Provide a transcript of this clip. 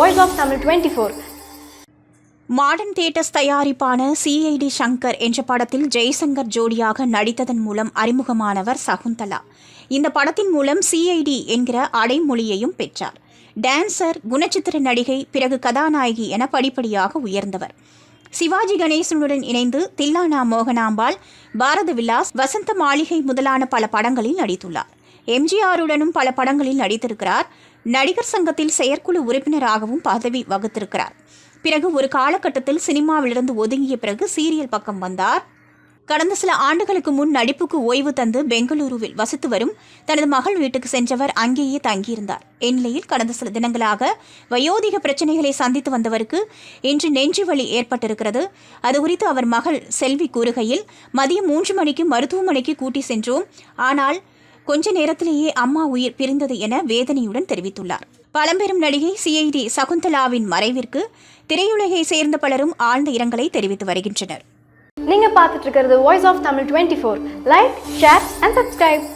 ஓல்வாம் Tamil twenty four modern theatres தயாரிப்பான CID Shankar என்ற படத்தில் ஜெய்சங்கர் ஜோடியாக நடித்ததன் மூலம் அறிமுகமானவர் சகுந்தலா. இந்த படத்தின் மூலம் சிஐடி என்கிற அடைமொழியையும் பெற்றார். டான்சர் குணச்சித்திர நடிகை பிறகு கதாநாயகி என படிப்படியாக உயர்ந்தவர். சிவாஜி கணேசனுடன் இணைந்து தில்லானா மோகனாம்பாள் பாரத விலாஸ் வசந்த மாளிகை முதலான பல படங்களில் நடித்துள்ளார். எம்ஜிஆருடனும் பல படங்களில் நடித்திருக்கிறார். நடிகர் சங்கத்தில் செயற்குழு உறுப்பினராகவும் பதவி வகுத்திருக்கிறார். பிறகு ஒரு காலகட்டத்தில் சினிமாவிலிருந்து ஒதுங்கிய பிறகு சீரியல் பக்கம் வந்தார். கடந்த சில ஆண்டுகளுக்கு முன் நடிப்புக்கு ஓய்வு தந்து பெங்களூருவில் வசித்து வரும் தனது மகள் வீட்டுக்கு சென்றவர் அங்கேயே தங்கியிருந்தார். இந்நிலையில் கடந்த சில தினங்களாக வயோதிக பிரச்சனைகளை சந்தித்து வந்தவருக்கு இன்று நெஞ்சு வலி ஏற்பட்டிருக்கிறது. அது குறித்து அவர் மகள் செல்வி கூறுகையில் மதியம் மூன்று மணிக்கு மருத்துவமனைக்கு கூட்டி சென்றோம். ஆனால் கொஞ்ச நேரத்திலேயே அம்மா உயிர் பிரிந்தது என வேதனையுடன் தெரிவித்துள்ளார். பழம்பெரும் நடிகை சிஐடி சகுந்தலாவின் மறைவிற்கு திரையுலகை சேர்ந்த பலரும் ஆழ்ந்த இரங்கலை தெரிவித்து வருகின்றனர். நீங்க பார்த்துட்டு இருக்கிறது voice of Tamil twenty four like share and subscribe